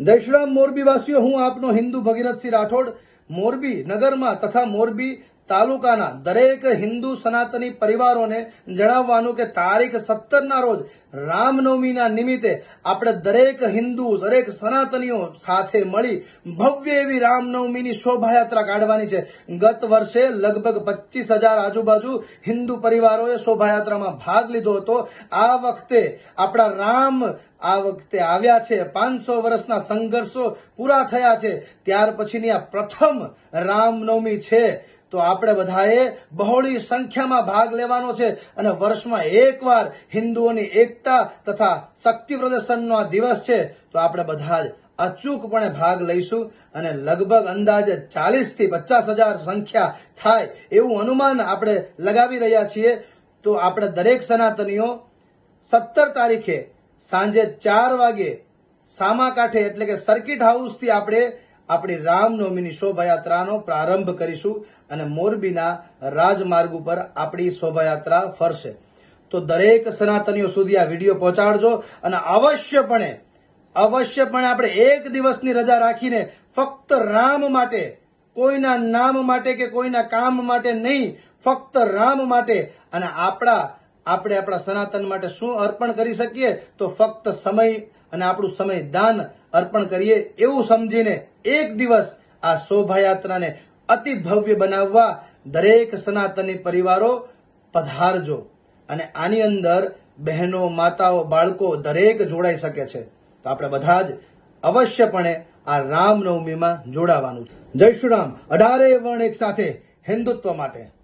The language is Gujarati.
જય મોરબીવાસીઓ મોરબી વાસીઓ હું આપનો હિન્દુ ભગીરથસિંહ રાઠોડ. મોરબી નગરમાં તથા મોરબી તાલુકાના દરેક હિન્દુ સનાતની પરિવારોને જણાવવાનું કે તારીખ સત્તરના રોજ રામનવમીના નિમિત્તે આપણે દરેક હિન્દુ, દરેક સનાતનીઓ સાથે મળી ભવ્ય એવી રામનવમીની શોભાયાત્રા કાઢવાની છે. ગત વર્ષે લગભગ પચીસ હજાર આજુબાજુ હિન્દુ પરિવારોએ શોભાયાત્રામાં ભાગ લીધો હતો. આ વખતે આપણા રામ આ વખતે આવ્યા છે. પાંચસો વર્ષના સંઘર્ષો પૂરા થયા છે. ત્યાર પછીની આ પ્રથમ રામનવમી છે. તો આપણે બધાએ બહોળી સંખ્યામાં ભાગ લેવાનો છે અને વર્ષમાં એકવાર હિન્દુઓની એકતા તથા શક્તિ પ્રદર્શનનો આ દિવસ છે, તો આપણે બધા જ અચૂકપણે ભાગ લઈશું અને લગભગ અંદાજે ચાલીસથી પચાસ હજાર સંખ્યા થાય એવું અનુમાન આપણે લગાવી રહ્યા છીએ. તો આપણે દરેક સનાતનીઓ સત્તર તારીખે સાંજે ચાર વાગે સામાકાંઠે એટલે કે સર્કિટ હાઉસથી આપણે આપણી રામનવમીની શોભાયાત્રાનો પ્રારંભ કરીશું અને મોરબીના રાજમાર્ગ ઉપર આપણી શોભાયાત્રા ફરશે. તો દરેક સનાતનીઓ સુધી આ વીડિયો પહોંચાડજો અને અવશ્યપણે અવશ્યપણે આપણે એક દિવસની રજા રાખીને ફક્ત રામ માટે, કોઈના નામ માટે કે કોઈના કામ માટે નહીં, ફક્ત રામ માટે અને આપણા, આપણે આપણા સનાતન માટે શું અર્પણ કરી શકીએ તો ફક્ત સમય અને આપણું સમય દાન અર્પણ કરીએ એવું સમજીને એક દિવસ આ શોભાયાત્રાને અતિ ભવ્ય બનાવવા દરેક સનાતની પરિવારો પધારજો અને આની અંદર બહેનો, માતાઓ, બાળકો દરેક જોડાઈ શકે છે. તો આપણે બધા જ અવશ્યપણે આ રામનવમીમાં જોડાવાનું જય શ્રી રામ. અઢારે વણ એક સાથે હિન્દુત્વ માટે.